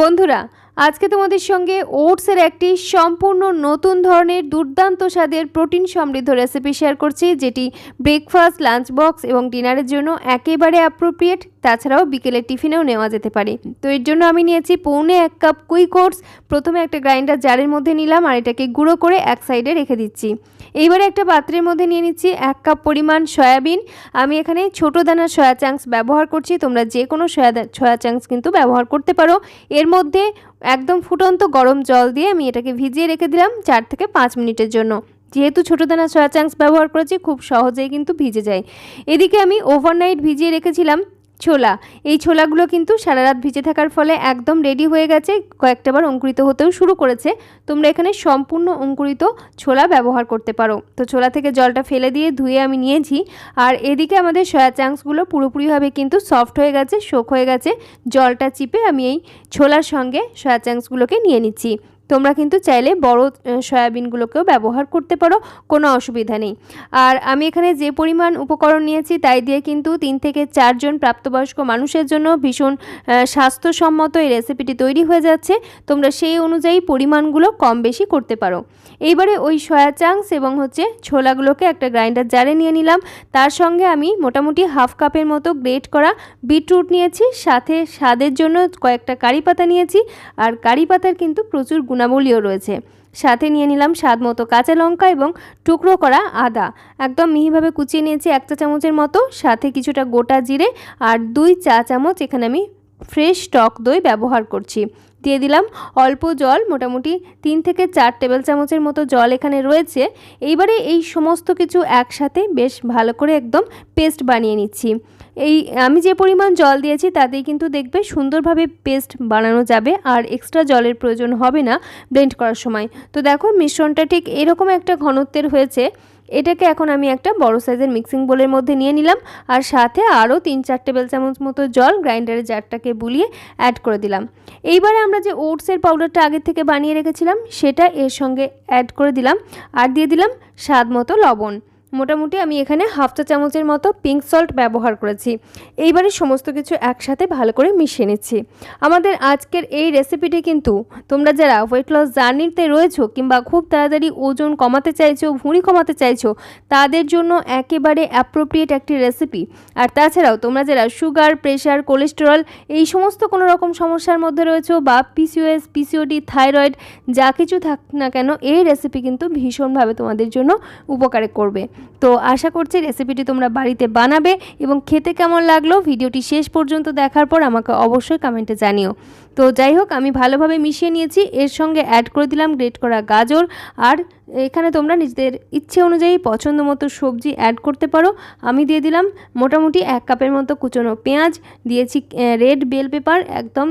বন্ধুরা, আজকে তোমাদের সঙ্গে ওটসের একটি সম্পূর্ণ নতুন ধরনের দুর্দান্ত স্বাদের প্রোটিন সমৃদ্ধ রেসিপি শেয়ার করছি, যেটি ব্রেকফাস্ট লাঞ্চ বক্স এবং ডিনারের জন্য একেবারে অ্যাপ্রোপ্রিয়েট তাছাড়াও বিকেলের টিফিনেও নেওয়া যেতে পারে। তো এর জন্য আমি নিয়েছি পৌনে এক কাপ কুইক ওটস প্রথমে একটা গ্রাইন্ডার জারের মধ্যে নিলাম আর এটাকে গুঁড়ো করে এক সাইডে রেখে দিচ্ছি। এইবারে একটা পাত্রের মধ্যে নিয়ে নিচ্ছি এক কাপ পরিমাণ সয়াবিন। আমি এখানে ছোট দানা সয়া চাংস ব্যবহার করছি। তোমরা যে কোনো সয়া সয়া চাংস কিন্তু ব্যবহার করতে পারো। এর মধ্যে একদম ফুটন্ত গরম জল দিয়ে আমি এটাকে ভিজিয়ে রেখে দিলাম চার থেকে পাঁচ মিনিটের জন্য। যেহেতু ছোটো দানা সয়া চাংস ব্যবহার করেছি, খুব সহজেই কিন্তু ভিজে যায়। এদিকে আমি ওভারনাইট ভিজিয়ে রেখেছিলাম ছোলা। এই ছোলাগুলো কিন্তু সারা রাত ভিজে থাকার ফলে একদম রেডি হয়ে গেছে, কয়েকটা বার অঙ্কুরিত হতেও শুরু করেছে। তোমরা এখানে সম্পূর্ণ অঙ্কুরিত ছোলা ব্যবহার করতে পারো। তো ছোলা থেকে জলটা ফেলে দিয়ে ধুয়ে আমি নিয়েছি। আর এদিকে আমাদের সয়া চাংসগুলো পুরোপুরিভাবে কিন্তু সফট হয়ে গেছে শোক হয়ে গেছে। জলটা চিপে আমি এই ছোলার সঙ্গে সয়া চাংসগুলোকে নিয়ে নিচ্ছি। তোমরা কিন্তু চাইলে বড় সয়াবিনগুলোকেও ব্যবহার করতে পারো, কোনো অসুবিধা নেই। আর আমি এখানে যে পরিমাণ উপকরণ নিয়েছি তাই দিয়ে কিন্তু তিন থেকে চারজন প্রাপ্তবয়স্ক মানুষের জন্য ভীষণ স্বাস্থ্যসম্মত এই রেসিপিটি তৈরি হয়ে যাচ্ছে। তোমরা সেই অনুযায়ী পরিমাণগুলো কম বেশি করতে পারো। এইবারে ওই সয়া চাংস এবং হচ্ছে ছোলাগুলোকে একটা গ্রাইন্ডার জারে নিয়ে নিলাম। তার সঙ্গে আমি মোটামুটি হাফ কাপের মতো গ্রেট করা বিটরুট নিয়েছি। সাথে স্বাদের জন্য কয়েকটা কারি পাতা নিয়েছি। আর কারি পাতার কিন্তু প্রচুর গুণাবলীও রয়েছে। সাথে নিয়ে নিলাম স্বাদ মতো কাঁচা লঙ্কা এবং টুকরো করা আদা। একদম মিহিভাবে কুচিয়ে নিয়েছি এক চা চামচের মতো। সাথে কিছুটা গোটা জিরে আর দুই চা চামচ এখানে আমি ফ্রেশ টক দই ব্যবহার করছি। দিয়ে দিলাম। অল্প জল, মোটামুটি তিন থেকে চার টেবিল চামচের মতো জল এখানে রয়েছে। এইবারে এই সমস্ত কিছু একসাথে বেশ ভালো করে একদম পেস্ট বানিয়ে নিচ্ছি। এই, আমি যে পরিমাণ জল দিয়েছি তাতেই কিন্তু দেখবে সুন্দরভাবে পেস্ট বানানো যাবে আর এক্সট্রা জলের প্রয়োজন হবে না ব্লেন্ড করার সময়। তো দেখো, মিশ্রণটা ঠিক এরকম একটা ঘনত্বের হয়েছে। এটাকে এখন আমি একটা বড় সাইজের মিক্সিং বোলের মধ্যে নিয়ে নিলাম আর সাথে আরও তিন চার টেবিল চামচ মতো জল গ্রাইন্ডারের জারটাকে বুলিয়ে অ্যাড করে দিলাম। এইবারে আমরা যে ওটসের পাউডারটা আগের থেকে বানিয়ে রেখেছিলাম, সেটা এর সঙ্গে অ্যাড করে দিলাম আর দিয়ে দিলাম স্বাদ মতো লবণ। মোটামুটি আমি এখানে হাফ চা চামচের মতো পিঙ্ক সল্ট ব্যবহার করেছি। এইবারে সমস্ত কিছু একসাথে ভালো করে মিশিয়ে নিচ্ছি। আমাদের আজকের এই রেসিপিটি কিন্তু তোমরা যারা ওয়েট লস জার্নিতে রয়েছো কিংবা খুব তাড়াতাড়ি ওজন কমাতে চাইছো, ভুঁড়ি কমাতে চাইছো, তাদের জন্য একেবারে অ্যাপ্রোপ্রিয়েট একটি রেসিপি আর তাছাড়াও তোমরা যারা সুগার প্রেশার কোলেস্টেরল এই সমস্ত কোনো রকম সমস্যার মধ্যে রয়েছো বা পিসিওএস পিসিওডি থাইরয়েড যা কিছু থাক না কেন, এই রেসিপি কিন্তু ভীষণভাবে তোমাদের জন্য উপকারে করবে। তো আশা করছি রেসিপিটি তোমরা বাড়িতে বানাবে এবং খেতে কেমন লাগল ভিডিওটি শেষ পর্যন্ত দেখার পর আমাকে অবশ্যই কমেন্টে জানিও। তো যাই হোক, আমি ভালোভাবে মিশিয়ে নিয়েছি, এর সঙ্গে অ্যাড করে দিলাম গ্রেট করা গাজর আর এখানে তোমরা নিজেদের ইচ্ছে অনুযায়ী পছন্দ মতো সবজি অ্যাড করতে পারো। আমি দিয়ে দিলাম মোটামুটি এক কাপের মতো কুচনো পেঁয়াজ, দিয়েছি রেড বেল পেপার একদম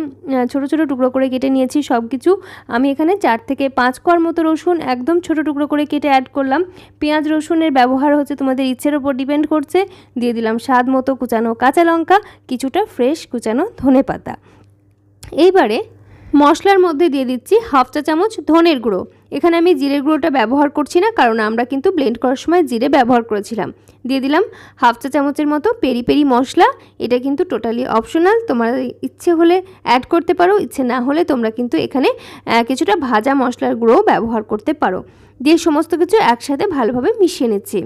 ছোট ছোট টুকরো করে কেটে নিয়েছি সব কিছু আমি এখানে চার থেকে পাঁচ কোয়ার মতো রসুন একদম ছোট টুকরো করে কেটে অ্যাড করলাম। পেঁয়াজ, রসুনের ব্যবহার হচ্ছে তোমাদের ইচ্ছের ওপর ডিপেন্ড করছে। দিয়ে দিলাম স্বাদ মতো কুচানো কাঁচা লঙ্কা, কিছুটা ফ্রেশ কুচানো ধনে পাতা এইবারে মশলার মধ্যে দিয়ে দিচ্ছি হাফ চা চামচ ধনের গুঁড়ো। এখানে আমি জিরের গুঁড়োটা ব্যবহার করছি না, কারণ আমরা কিন্তু ব্লেন্ড করার সময় জিরে ব্যবহার করেছিলাম। দিয়ে দিলাম হাফ চা চামচের মতো পেরি পেরি মশলা। এটা কিন্তু টোটালি অপশনাল তোমার ইচ্ছে হলে অ্যাড করতে পারো, ইচ্ছে না হলে তোমরা কিন্তু এখানে কিছুটা ভাজা মশলার গুঁড়োও ব্যবহার করতে পারো। দিয়ে সমস্ত কিছু একসাথে ভালোভাবে মিশিয়ে নিচ্ছি।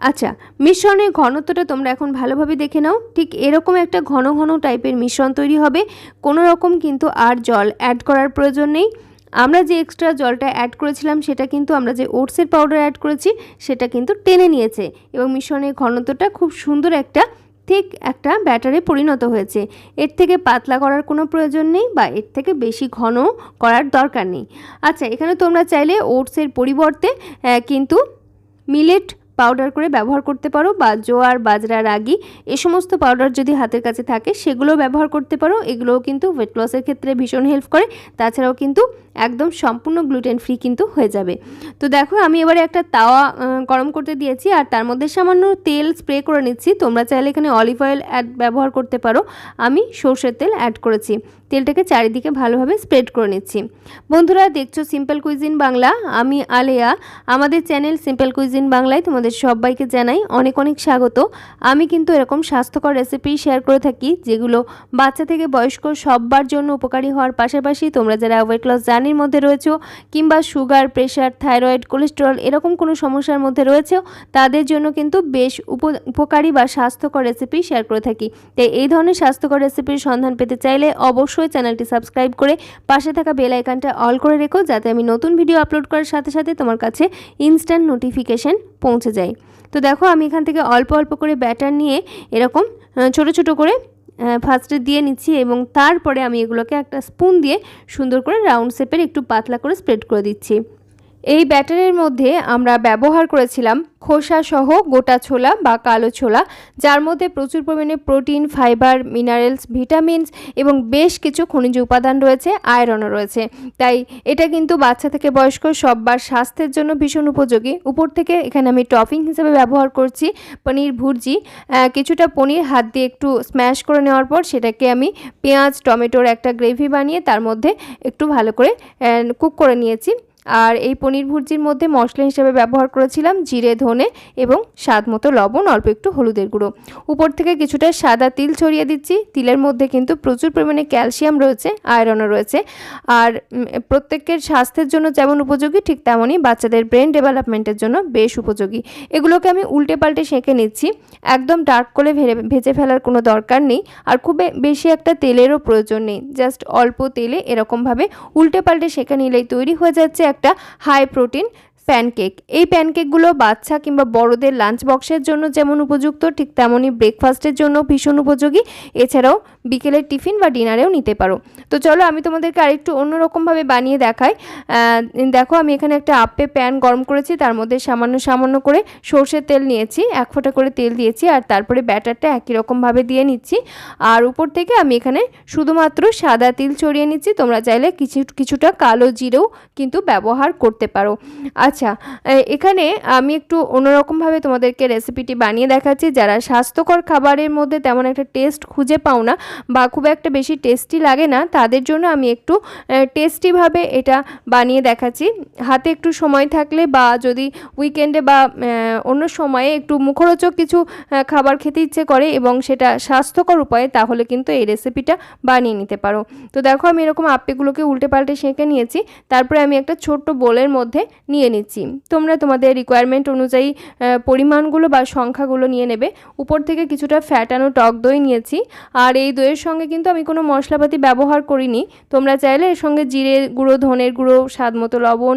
আচ্ছা মিশ্রণের ঘনত্বটা তোমরা এখন ভালোভাবে দেখে নাও। ঠিক এরকম একটা ঘন ঘন টাইপের মিশ্রণ তৈরি হবে। কোনো রকম কিন্তু আর জল অ্যাড করার প্রয়োজন নেই। আমরা যে এক্সট্রা জলটা অ্যাড করেছিলাম, সেটা কিন্তু আমরা যে ওটসের পাউডার অ্যাড করেছি, সেটা কিন্তু টেনে নিয়েছে। এবং মিশ্রণের ঘনত্বটা খুব সুন্দর একটা ঠিক একটা ব্যাটারে পরিণত হয়েছে। এর থেকে পাতলা করার কোনো প্রয়োজন নেই বা এর থেকে বেশি ঘন করার দরকার নেই। আচ্ছা এখানে তোমরা চাইলে ওটসের পরিবর্তে কিন্তু মিলেট পাউডার করে ব্যবহার করতে পারো বা জোয়ার, বাজরা, রাগি এ সমস্ত পাউডার যদি হাতের কাছে থাকে সেগুলো ব্যবহার করতে পারো। এগুলোও কিন্তু ওয়েট লসের ক্ষেত্রে ভীষণ হেল্প করে। তাছাড়াও কিন্তু একদম সম্পূর্ণ গ্লুটেন ফ্রি কিন্তু হয়ে যাবে। তো দেখো আমি এবারে একটা তাওয়া গরম করতে দিয়েছি আর তার মধ্যে সামান্য তেল স্প্রে করে নিচ্ছি। তোমরা চাইলে এখানে অলিভ অয়েল অ্যাড ব্যবহার করতে পারো। আমি সর্ষের তেল অ্যাড করেছি। তেলটাকে চারিদিকে ভালোভাবে স্প্রেড করে নিচ্ছি। বন্ধুরা দেখছ সিম্পল কুইজিন বাংলা আমি আলেয়া। আমাদের চ্যানেল সিম্পল কুইজিন বাংলায় তোমাদের তোমাদের সবাইকে জানাই অনেক অনেক স্বাগত। আমি কিন্তু এরকম স্বাস্থ্যকর রেসিপি শেয়ার করে থাকি, যেগুলো বাচ্চা থেকে বয়স্ক সববার জন্য উপকারী হওয়ার পাশাপাশি তোমরা যারা ওয়েট লস জার্নির মধ্যে রয়েছো, কিংবা সুগার প্রেশার থাইরয়েড কোলেস্টেরল এরকম কোনো সমস্যার মধ্যে রয়েছেও, তাদের জন্য কিন্তু বেশ উপ- উপকারী বা স্বাস্থ্যকর রেসিপি শেয়ার করে থাকি। তাই এই ধরনের স্বাস্থ্যকর রেসিপির সন্ধান পেতে চাইলে অবশ্যই চ্যানেলটি সাবস্ক্রাইব করে পাশে থাকা বেল আইকনটা অল করে রেখো, যাতে আমি নতুন ভিডিও আপলোড করার সাথে সাথে তোমার কাছে ইনস্ট্যান্ট নোটিফিকেশন পৌঁছে যায়। তো দেখো আমি এখান থেকে অল্প অল্প করে ব্যাটার নিয়ে এরকম ছোট ছোট করে ফার্স্টে দিয়ে নিচ্ছি এবং তারপরে আমি এগুলোকে একটা স্পুন দিয়ে সুন্দর করে রাউন্ড শেপের একটু পাতলা করে স্প্রেড করে দিচ্ছি। এই ব্যাটারের মধ্যে আমরা ব্যবহার করেছিলাম খোসা সহ গোটা ছোলা বা কালো ছোলা, যার মধ্যে প্রচুর পরিমাণে প্রোটিন, ফাইবার, মিনারেলস, ভিটামিনস এবং বেশ কিছু খনিজ উপাদান রয়েছে, আয়রনও রয়েছে। তাই এটা কিন্তু বাচ্চা থেকে বয়স্ক সববার স্বাস্থ্যের জন্য ভীষণ উপযোগী। উপর থেকে এখানে আমি টপিং হিসেবে ব্যবহার করছি পনির ভুর্জি। কিছুটা পনির হাত দিয়ে একটু স্ম্যাশ করে নেওয়ার পর সেটাকে আমি পেঁয়াজ, টমেটোর একটা গ্রেভি বানিয়ে তার মধ্যে একটু ভালো করে কুক করে নিয়েছি। আর এই পনির ভুর্জির মধ্যে মশলা হিসেবে ব্যবহার করেছিলাম জিরে, ধনে এবং স্বাদ মতো লবণ, অল্প একটু হলুদের গুঁড়ো। উপর থেকে কিছুটা সাদা তিল ছড়িয়ে দিচ্ছি। তিলের মধ্যে কিন্তু প্রচুর পরিমাণে ক্যালসিয়াম রয়েছে, আয়রনও রয়েছে। আর প্রত্যেকের স্বাস্থ্যের জন্য যেমন উপযোগী, ঠিক তেমনই বাচ্চাদের ব্রেন ডেভেলপমেন্টের জন্য বেশ উপযোগী। এগুলোকে আমি উল্টে পাল্টে সেঁকে নিচ্ছি। একদম ডার্ক করে ভেজে ফেলার কোনো দরকার নেই। আর খুব বেশি একটা তেলেরও প্রয়োজন নেই। জাস্ট অল্প তেলে এরকমভাবে উল্টে পাল্টে সেঁকে নিলেই তৈরি হয়ে যাচ্ছে একটা হাই প্রোটিন প্যানকেক। এই প্যানকেকগুলো বাচ্চা কিংবা বড়দের লাঞ্চ বক্সের জন্য যেমন উপযুক্ত, ঠিক তেমনই ব্রেকফাস্টের জন্য ভীষণ উপযোগী। এছাড়াও বিকেলের টিফিন বা ডিনারেও নিতে পারো। তো চলো আমি তোমাদেরকে আরেকটু অন্যরকমভাবে বানিয়ে দেখাই। দেখো আমি এখানে একটা আপে প্যান গরম করেছি, তার মধ্যে সামান্য সামান্য করে সর্ষের তেল নিয়েছি, এক ফোঁটা করে তেল দিয়েছি আর তারপরে ব্যাটারটা একই রকমভাবে দিয়ে নিচ্ছি। আর উপর থেকে আমি এখানে শুধুমাত্র সাদা তিল ছড়িয়ে নিচ্ছি, তোমরা চাইলে কিছু, কিছুটা কালো জিরেও কিন্তু ব্যবহার করতে পারো। আচ্ছা এখানে আমি একটু অন্যরকমভাবে তোমাদেরকে রেসিপিটি বানিয়ে দেখাচ্ছি। যারা স্বাস্থ্যকর খাবারের মধ্যে তেমন একটা টেস্ট খুঁজে পাও না বা খুব একটা বেশি টেস্টি লাগে না, তাদের জন্য আমি একটু টেস্টিভাবে এটা বানিয়ে দেখাচ্ছি। হাতে একটু সময় থাকলে বা যদি উইকেন্ডে বা অন্য সময়ে একটু মুখরোচক কিছু খাবার খেতে ইচ্ছে করে এবং সেটা স্বাস্থ্যকর উপায়ে, তাহলে কিন্তু এই রেসিপিটা বানিয়ে নিতে পারো। তো দেখো আমি এরকম আপ্পেগুলোকে উল্টে পাল্টে সেঁকে নিয়েছি। তারপরে আমি একটা ছোট্ট বোলের মধ্যে নিয়ে নিচ্ছি। তোমরা তোমাদের রিকোয়ারমেন্ট অনুযায়ী পরিমাণগুলো বা সংখ্যাগুলো নিয়ে নেবে। উপর থেকে কিছুটা ফ্যাটানো টক দই নিয়েছি। আর এই দইয়ের সঙ্গে কিন্তু আমি কোনো মশলাপাতি ব্যবহার করিনি। তোমরা চাইলে এর সঙ্গে জিরে গুঁড়ো, ধনের গুঁড়ো, স্বাদ মতো লবণ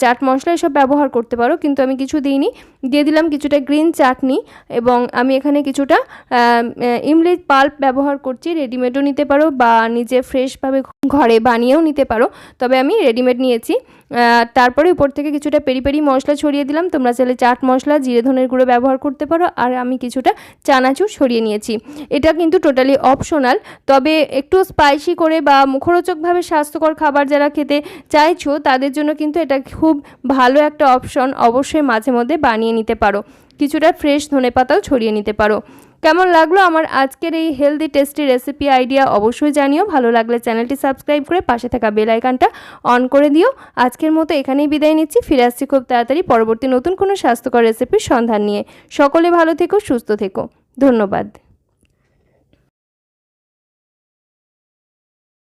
চাট মশলা এসব ব্যবহার করতে পারো, কিন্তু আমি কিছু দিইনি। দিয়ে দিলাম কিছুটা গ্রিন চাটনি এবং আমি এখানে কিছুটা ইমলি পাল্প ব্যবহার করছি। রেডিমেডও নিতে পারো বা নিজে ফ্রেশভাবে ঘরে বানিয়েও নিতে পারো। তবে আমি রেডিমেড নিয়েছি। তারপরে উপর থেকে কিছুটা পেরি পেরি মশলা ছড়িয়ে দিলাম। তোমরা চাইলে চাট মশলা, জিরে ধনের গুঁড়ো ব্যবহার করতে পারো। আর আমি কিছুটা চানাচুর ছড়িয়ে নিয়েছি। এটা কিন্তু টোটালি অপশনাল তবে একটু স্পাইসি করে বা মুখরোচকভাবে স্বাস্থ্যকর খাবার যারা খেতে চাইছো, তাদের জন্য কিন্তু এটা খুব ভালো একটা অপশন অবশ্যই মাঝে মধ্যে বানিয়ে নিতে পারো। কিছুটা ফ্রেশ ধনে পাতাও ছড়িয়ে নিতে পারো। কেমন লাগল আমার আজকের এই হেলদি টেস্টি রেসিপি আইডিয়া অবশ্যই জানিও। ভালো লাগলে চ্যানেলটি সাবস্ক্রাইব করে পাশে থাকা বেল আইকনটা অন করে দিও। আজকের মতো এখানেই বিদায় নিচ্ছি। ফিরে আসছি খুব তাড়াতাড়ি পরবর্তী নতুন কোনো স্বাস্থ্যকর রেসিপির সন্ধান নিয়ে। সকলে ভালো থেকো, সুস্থ থেকো। ধন্যবাদ।